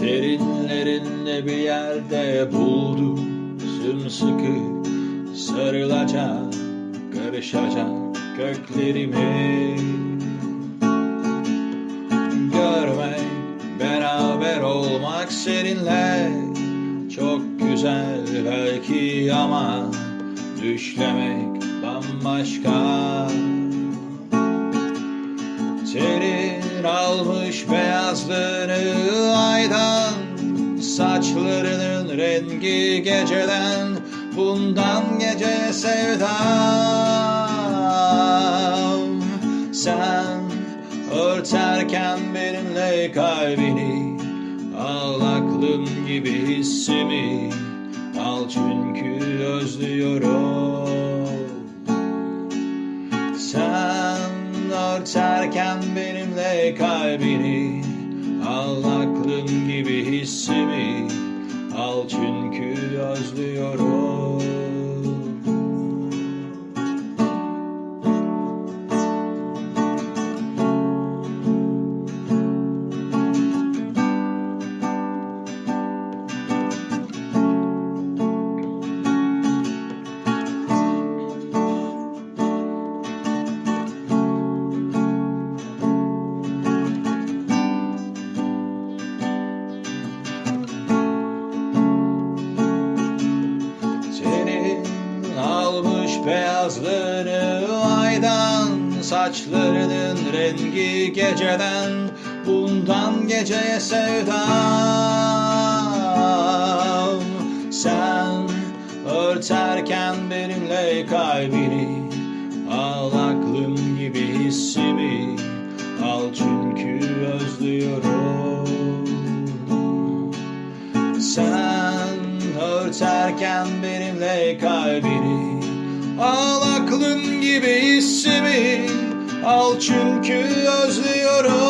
Derinlerinde bir yerde buldum. Sımsıkı sarılacak Karışacak köklerimi. Görmek, beraber olmak seninle Çok güzel belki ama Düşlemek bambaşka. Terin almış beyazlığını aydan Saçlarının rengi geceden Bundan gece sevdam. Sen örterken benimle kalbini Al aklım gibi hissimi Al çünkü özlüyorum. Sen örterken benimle kalbini Al aklım gibi hissimi Al çünkü özlüyorum beyazlığını aydan Saçlarının rengi geceden Bundan geceye sevdam. Sen örterken benimle kalbini Al aklım gibi hissimi Al çünkü özlüyorum. Sen örterken benimle kalbini Al aklım gibi hissimi Al çünkü özlüyorum